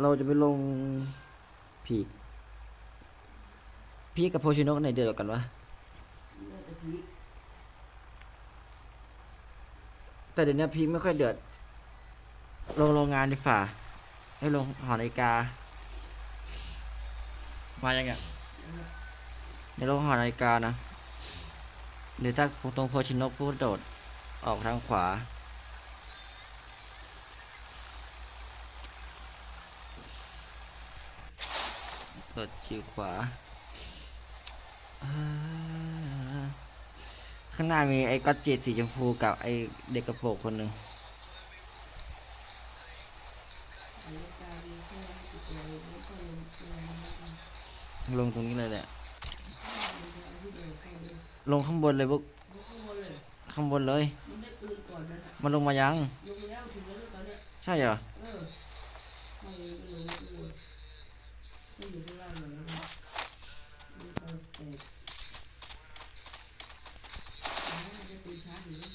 เราจะไปลงพีกพีกกับโพชิโนะไหนเดือดกว่ากันวะแต่เดี๋ยวนี้พีกไม่ค่อยเดือด ลงโรงงานดีฝ่าให้ลงหอนาฬิกา มายังไงในโลงหอนาฬิกานะหรือถ้าตรงโพชิโนพูดโดดออกทางขวา สดชิวขวา ข้างหน้ามีไอ้ก๊อตจีสีชมพูกับไอ้เด็กกระโปงคนหนึ่งลงตรงนี้เลยแหละ ลงข้างบนเลยบุ๊กข้างบนเลย มันลงมายัง ใช่เหรอ ไปแตกอ๋อมันจะปืนชาร์จอยู่นะ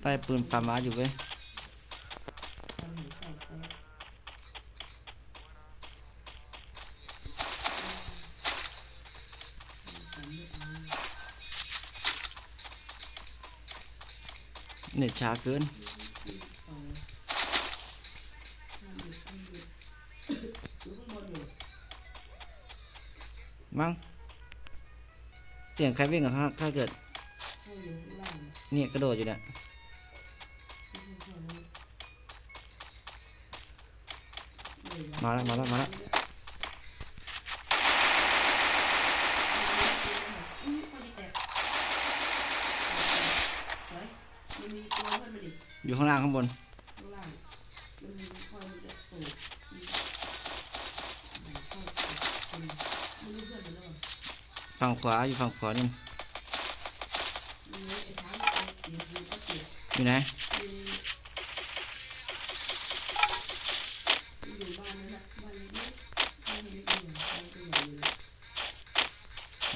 ใต้ปืนฟาร์มาอยู่เว้ย ทำหนูแตกแตก เน็ตช้าเกิน มั้งเสียงใครวิ่งอะครับถ้าเกิด เนี่ยกระโดดอยู่เนี่ยมาแล้ว มาแล้ว มาแล้วอยู่ข้างล่างข้างบน ฝั่งขวาอยู่ฝั่งขวานี่อยู่ไหน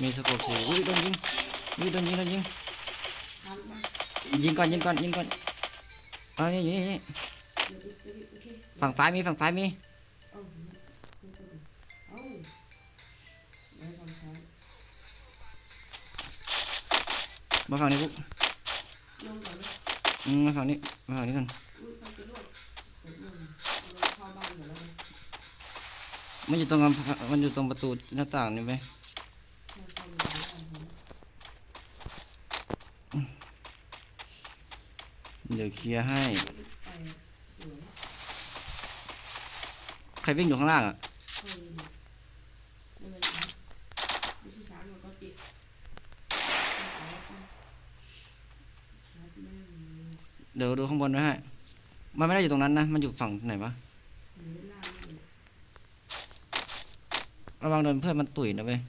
มีสะกดหูอุ้ยโดนยิงอุ้ยโดนยิงโดนยิงยิงก่อนยิงก่อนยิงก่อนเอานี่นี่นี่ฝั่งซ้ายมีฝั่งซ้ายมี มาฝั่งนี้ปุ๊บอืมมาฝั่งนี้มาฝั่งนี้กันมันอยู่ตรงมันอยู่ตรงประตูหน้าต่างนี่ไหมเดี๋ยวเคลียร์ให้ ใครวิ่งอยู่ข้างล่างอะ เดี๋ยวดูข้างบนไว้ให้ มันไม่ได้อยู่ตรงนั้นนะ มันอยู่ฝั่งไหนวะ ระวังโดนเพื่อนมันตุ๋ยนะเว้ย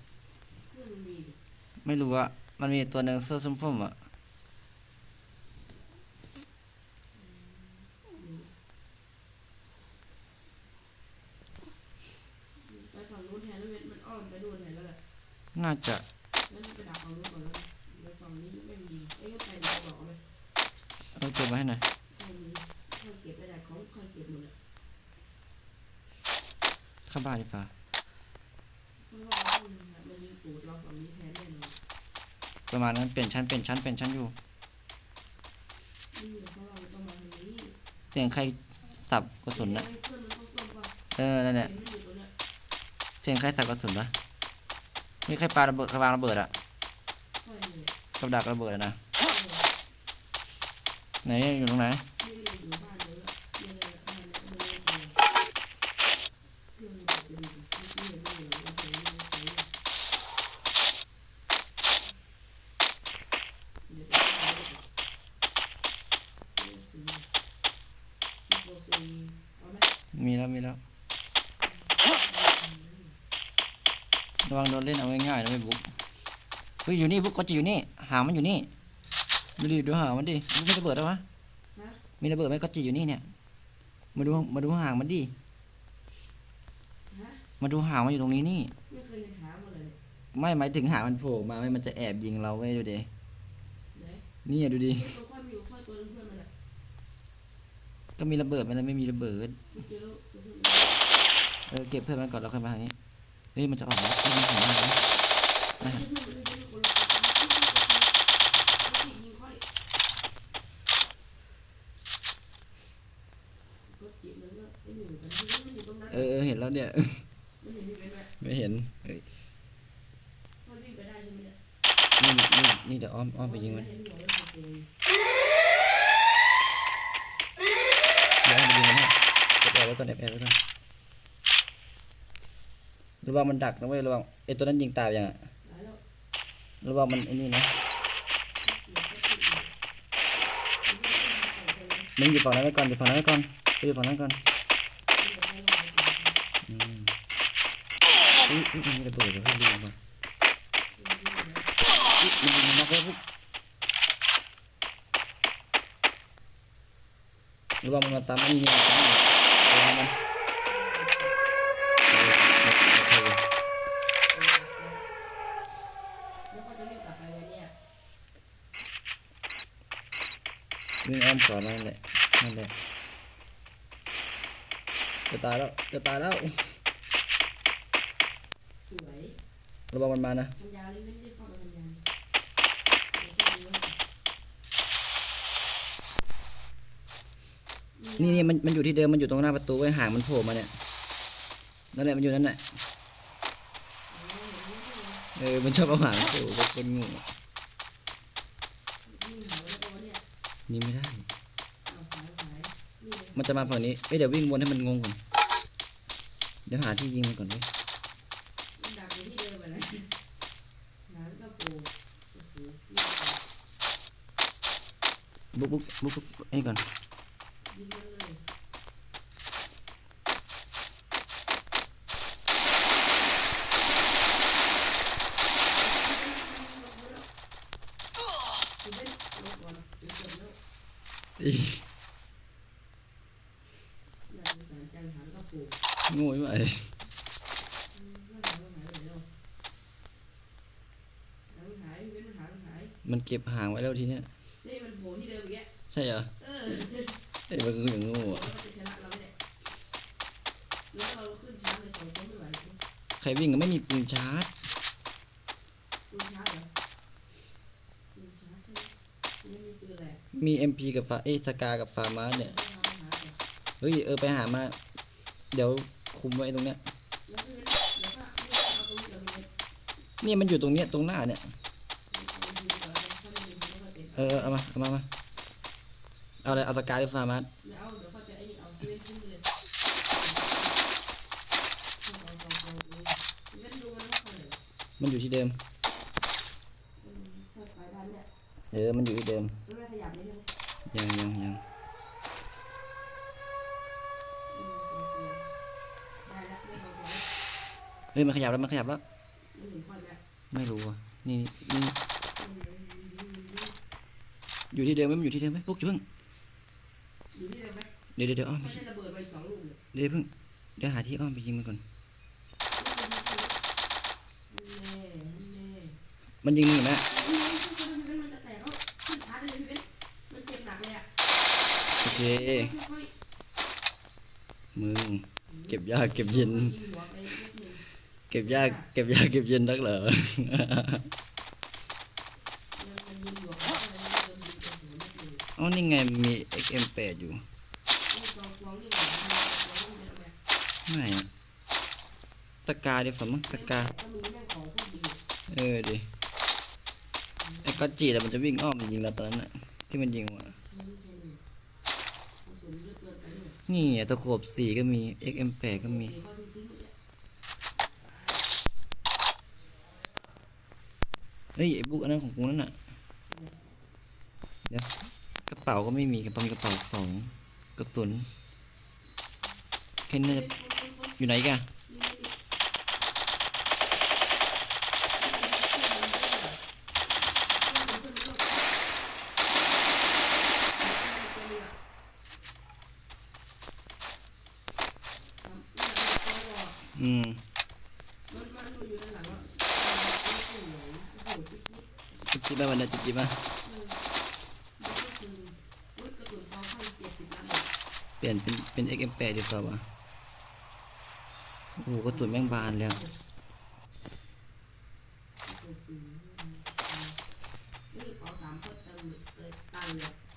ไม่รู้อะมันมีตัวหนึ่งเสื้อส้มๆอะไปฝั่งนู้นแทนแล้วมันอ้อมไปนู่นแทนแล้วแหละน่าจะ แน่นอนประมาณนั้นเปลี่ยนชั้นเปลี่ยนชั้นเปลี่ยนชั้นอยู่นี่เพราะเราต้องมาทางนี้เสียงใครสับกระสุนนะเพื่อนมันต้องส้มป่ะเออนั่นแหละเห็นมันอยู่ตรงเนี้ยเสียงใครสับกระสุนปะมีใครปาระเบิดใครวางระเบิดอะใช่เนี่ยกับดักระเบิดอะนะเออไหนอยู่ตรงไหน ไม่ได้อยู่บ้านเลยอะเนี่ยเลยบ้านเนี่ยเลยเลยเพื่อนมันจะดูที่เห็นไม่อยู่แล้วเห็นไม่อยู่เดี๋ยวไปเอาเลยโบซีเอาไหม มีแล้ว มีแล้ว ระวังโดนเล่นเอาง่ายๆนะไม่บุ๊กเฮ้ยอยู่นี่บุ๊กก็จะอยู่นี่ หางมันอยู่นี่ดูดิดูหางมันดิบุ๊กมีระเบิดแล้ววะฮะมีระเบิดไหมก็จะอยู่นี่เนี่ย มาดูมาดูหางมันดิฮะมาดูหางมันอยู่ตรงนี้นี่ ไม่เคยเห็นหามาเลย ไม่หมายถึงหางมันโผล่มาไม่มันจะแอบยิงเราไว้ยดูดิไหนนี่อะดูดิตัวค่อยมีอยู่ค่อยตัวนึงเพื่อนมันอะก็มีระเบิดมันไม่มีระเบิดไม่เจอแล้วเจอแล้วเออเก็บเพื่อนมันก่อนแล้วค่อยมาทางนี้ เฮ้ยมันจะออกแล้วมันถึงมาไม่ใช่เพื่อนมันไม่ใช่คนละคนยิงค่อยก็เจ็บแล้วก็ไหนูกันที่มันอยู่ตรงนั้นเออเห็นแล้วเนี่ย ไม่เห็นเฮ้ยนี่นี่นี่เดี๋ยวอ้อมอ้อมไปยิงมันเดี๋ยวอ้อมไปยิงมันให้เก็บแอบไว้ก่อนแอบแอบไว้ก่อน ระวังมันดักนะเว้ยระวังไอตัวนั้นยิงตายยังอะตายแล้วระวังมันไอ้นี่นะมึงอยู่ฝั่งนั้นไว้ก่อนอยู่ฝั่งนั้นไว้ก่อนอยู่ฝั่งนั้นก่อนอืมอุ้ยอุ้ยมันมีระเบิดเดี๋ยให้ลืมว่อุ๊ยมันมันน็อกแล้วปุ๊บระวังมันมาซ้ำไอ้นี่มันซ้ำอีกระวังมัน สอนมานั่นแหละนั่นแหละจะตายแล้วจะตายแล้วสวยระวังมันมานะทำยาเลยไม่ได้เข้ามาทำยาเดี๋ยวก็ดีแล้วนี่นี่มันมันอยู่ที่เดิมมันอยู่ตรงหน้าประตูไว้ยห่างมันโผล่มาเนี่ยนั่นแหละมันอยู่นั่นแหละเออมันชอบเอาหางโผล่เป็นคนงูนี่หายไปแล้วตัวเนี่ยยิงไม่ได้ เอาหายหายนี่เลย มันจะมาฝั่งนี้เอ้ยเดี๋ยววิ่งวนให้มันงงก่อนเดี๋ยวหาที่ยิงมันก่อนเว้ยมันดักอยู่ที่เดิมไปเลยหางกระโปรงโอ้โหนี่บุ๊กบุ๊กบุ๊กบุ๊กไอ้นี่ก่อนยิงมันเลยคุณเป็นลบก่อ อืมแล้วหางมันหายไปไหนแล้วหางมันหายพี่เป็นมันหางมันหายมันเก็บหางไว้แล้วทีเนี้ยนี่มันโผล่ที่เดิมอีกแล้วใช่เหรอเออไอ้มันก็อย่างโง่แล้วอะมันจะชนะเราไหมเนี่ยแล้วเราขึ้นช้าเลยสองคนไม่ไหวใครวิ่งก็ไม่มีปืนชาร์จปืนช้าเหรอปืนช้าใช่ไหมนี่มีปืนอะไรมี MP กับฟาเอ้ยสกากับฟาร์มาสเนี่ยต้องทำหาเหรอเฮ้ยเออไปหามา เดี๋ยว คุมไว้ตรงเนี้ยนี่มันอยู่ตรงเนี้ยตรงหน้าเนี่ยเออเอามาเอามามาเอาเลยเอาตะกายหรือฟาร์มัสมันอยู่ที่เดิม เออ มันอยู่ที่เดิม ยังยังยัง เฮ้ยมันขยับแล้วมันขยับแล้ว ไม่รู้อะนี่นี่อยู่ที่เดิมไหมมันอยู่ที่เดิมไหมพวกอย่าเพิ่งเดี๋ยวเดี๋ยวอ้อมไปเดี๋ยวเพิ่งเดี๋ยวหาที่อ้อมไปยิงมันก่อน มันยิงอยู่นะโอเคมึงเก็บยากเก็บเย็น เก็บยากเก็บยากเก็บเย็นนักเหรอมันมันยิงไปแล้วมันโดนยิงตรงหัวนิดนึงอ๋อนี่ไงมี XM8 อยู่นี่กองกองนี่หว่ามันกองนี่เป็นอะไม่ตะกาดีฝ่ามั้งตะกาก็มีแม่งขอจีเออดิไอ้ก็จีแต่มันจะวิ่งอ้อมยิงเราตอนนั้นน่ะที่มันยิงว่ะมันไม่ใช่นี่กระสุนเอะเกินไปเนี่ยนี่อะตะโขบสี่ก็มี XM8 ก็มี เดี๋ยวเขาดูทิ้งหมดเนี่ย เฮ้ยไอ้บุ๊กอันนั้นของกูนั่นน่ะ เดี๋ยวกระเป๋าก็ไม่มีกระเป๋ามีกระเป๋าสองกระตุนแค่นี้น่าจะอยู่ไหนกัน จุบจิบมวันนี้จุบจิบมาเปลี่ยนเป็นเป็น XM8 ดีกว่าวะโอ้โหกระตุนแม่งบานแล้วเลย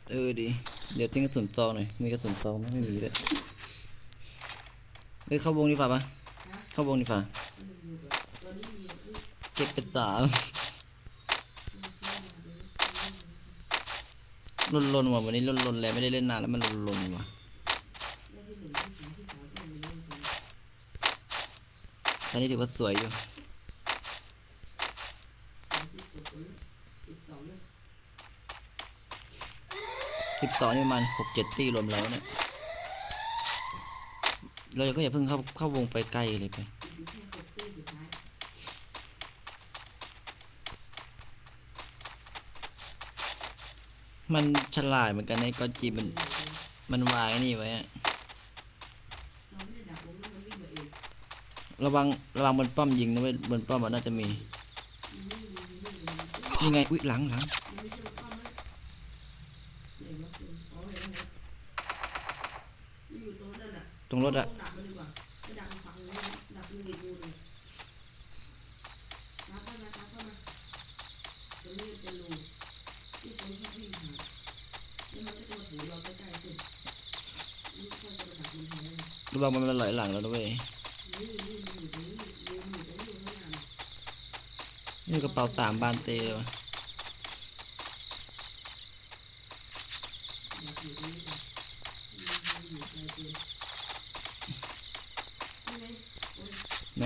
เออดี เดี๋ยวติ้งกระสุนซองหน่อย มีกระสุนซองไหมไม่มีเลยเฮ้ยเข้าวงดีฝ่าปะเข้าวงดีฝ่าเจ็ดเป็นสาม ลนลนๆว่ะวันนี้ลนลนๆแล้วไม่ได้เล่นนานแล้วมันลนลนๆว่ะได้ที่หนึ่งที่สองที่สามที่มันมีเล่นกันตอนนี้ถือว่าสวยอยู่สิบสองนี่มันหกเจ็ดตีรวมแล้วเนี่ยเราก็อย่าเพิ่งเข้าเข้าวงไปใกล้เลยไป อยู่แค่หกตีสุดท้าย มันฉลาดเหมือนกันในกอจีมัน มันวางนี่ไว้อะราไม่ได้ดักลงแล้วมันวิ่งระวังระวังบนป้อมยิงนะเว้ยบนป้อมมันน่าจะมีนี่ไงอุ้ยหลังหลังมันไม่ใช่มั ระวังมันมันไหลหลังแล้วนะเว้ยนี่กระเป๋าสามบานเตเลยวะดักอยู่ตรงนี้ก่อนมันอยู่ไกลเกินนี่ไงไหน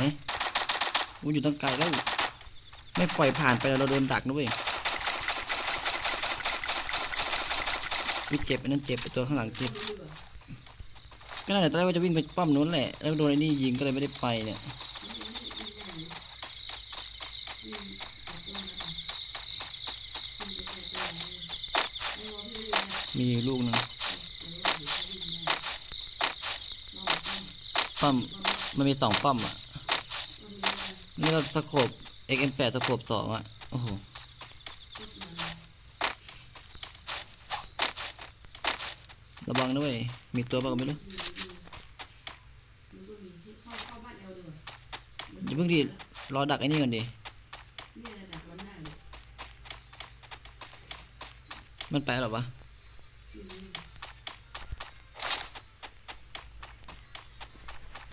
อู้อยู่ตั้งไกลแล้ว ไม่ปล่อยผ่านไปแล้วเราโดนดักนะเว้ยวิเจ็บอันนั้นเจ็บไอ้ตัวข้างหลังเจ็บ ก็นั่นแหละตอนแรกว่าจะวิ่งไปป้อมนู้นแหละ แล้วโดนไอ้นี่ยิงก็เลยไม่ได้ไปเนี่ยมีลูกนึงป้อมมันมีสองป้อมอะนี่ก็สโคบ XM8 สโคบสองอะ โอ้โหระวังนะเว้ยมีตัวบ้างก็ไม่รู้อย่า เพิ่งดีรอดักไอ้นี่ก่อนดิมันไปลหรอวะ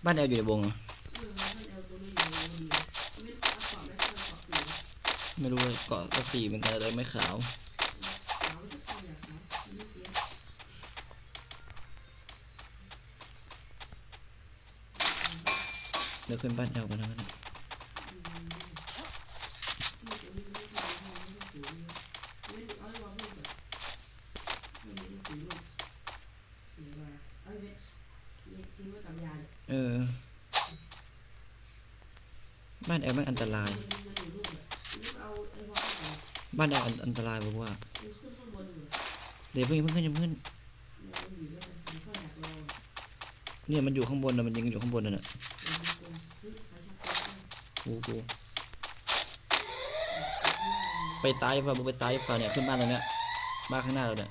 บ้านแอลอยู่ในวงเหรอไม่รู้เลยเกาะก็สีเหมือนกันแต่ไม่ขาว เดี๋ยวขึ้นบ้านแอลกันนะมันเออ บ้านแอลม่งอันตราย บ้านแอลอันอันตรายบอกว่า เดี๋ยวเพิ่งเพิ่งขึ้นอย่าเพิ่งขึ้นเนี่ยมันอยู่ข้างบนนะมันยิงอยู่ข้างบนนั่นน่ะ โอ้โหไปตายฟ้าบุกไปตายฟ้าเนี่ยขึ้นบ้านตรงเนี้ยบ้านข้างหน้าเราเนี่ย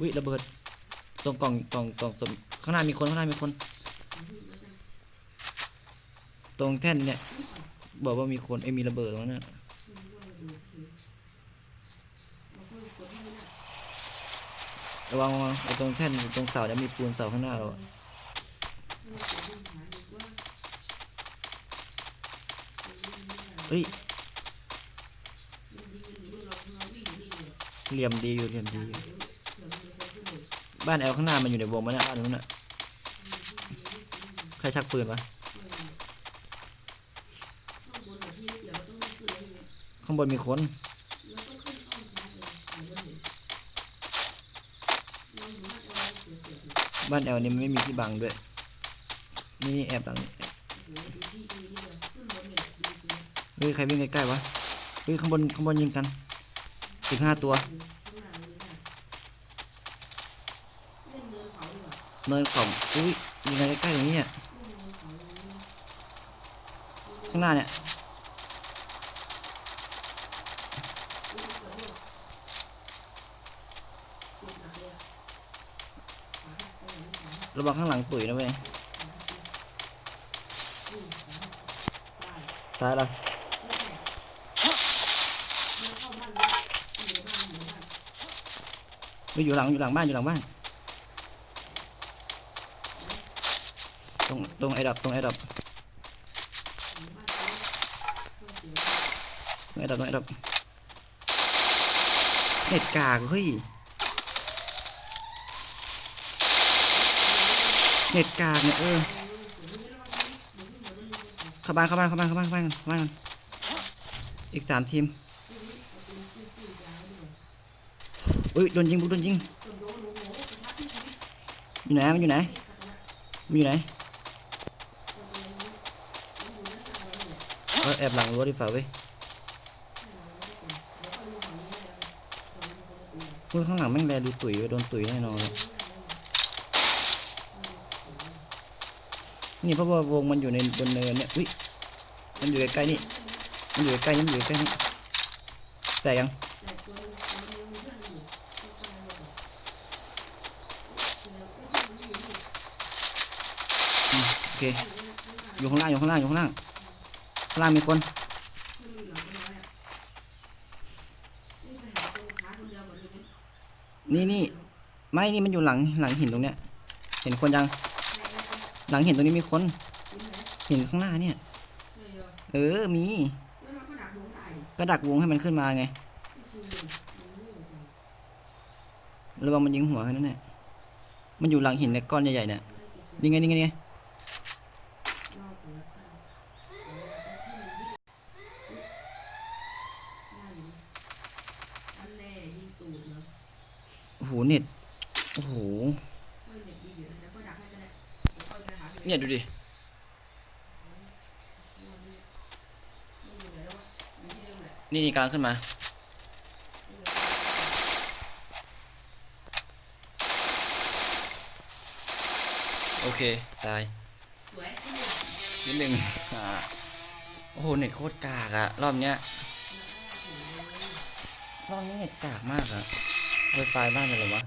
วิระเบิด ตรงกล่องกล่องกล่องตรงข้างหน้ามีคนข้างหน้ามีคน ตรงแท่นเนี่ย บอกว่ามีคนไอ้มีระเบิดตรงนั้นน่ะระวังระวังไอ้ตรงแท่นตรงเสาเนี่ยมีปูนเสาข้างหน้าเราอะ เฮ้ยเหลี่ยมดีอยู่เหลี่ยมดีอยู่บ้านแอลข้างหน้ามันอยู่ในวงมันนะบ้านนู้นน่ะใครชักปืนวะข้างบนมีคนบ้านแอลนี่มันไม่มีที่บังด้วย นี่นี่แอบหลัง เฮ้ยใครวิ่งใกล้ๆวะเฮ้ยข้างบนข้างบนยิงกันสิบห้าตัวเนินของอุ้ยยิงอะไรใกล้ๆตรงนี้เนี่ยข้างหน้าเนี่ยระวังข้างหลังตุ๋ยนะเว้ยตายละเฮ้ยอยู่หลังอยู่หลังบ้านอยู่หลังบ้าน ตรงตรงไอ้ดับตรงไอ้ดับตรงไอ้ดับตรงไอ้ดับเน็ตกากเฮ้ยเน็ตกากเนี่ยเออเข้าบ้านเข้าบ้านเข้าบ้านเข้าบ้านเข้าบ้านเข้าบ้านกันอีกสามทีม อุ้ยโดนยิงบุกโดนยิงอยู่ไหนมันอยู่ไหนมันอยู่ไหนเออแอบหลังรั้วดีฝ่าเว้ยพวกข้างหลังแม่งแลดูตุ๋ยเว้ยโดนตุ๋ยแน่นอนเลยนี่เพราะว่าวงมันอยู่ในบนเนินเนี่ยอุ้ยมันอยู่ใกล้ๆนี่มันอยู่ใกล้ๆนี่มันอยู่ใกล้ๆนี่แต่ยังอืมโอ เค อยู่ข้างล่างอยู่ข้างล่างอยู่ข้างล่างข้างล่างมีคนนี่นี่ไม่นี่มันอยู่หลังหลังหินตรงเนี้ย เห็นคนยัง หลังหินตรงนี้มีคนเห็นข้างหน้าเนี่ย เออมี ก็ดักวงให้มันขึ้นมาไงระวังมันยิงหัวแค่นั้นแหละมันอยู่หลังหินในก้อนใหญ่ๆเนี่ยนี่ไงนี่ไงนี่ไงโอ้โหเน็ตโอ้โหเนี่ยดูดิ นี่นี่กลังขึ้นมา โอเค ตายนิดหนึ่งอ่าโอ้โห เน็ตโคตรกากอะรอบเนี้ย รอบนี้เน็ตกากมากอะไวไฟบ้านเป็นไรวะ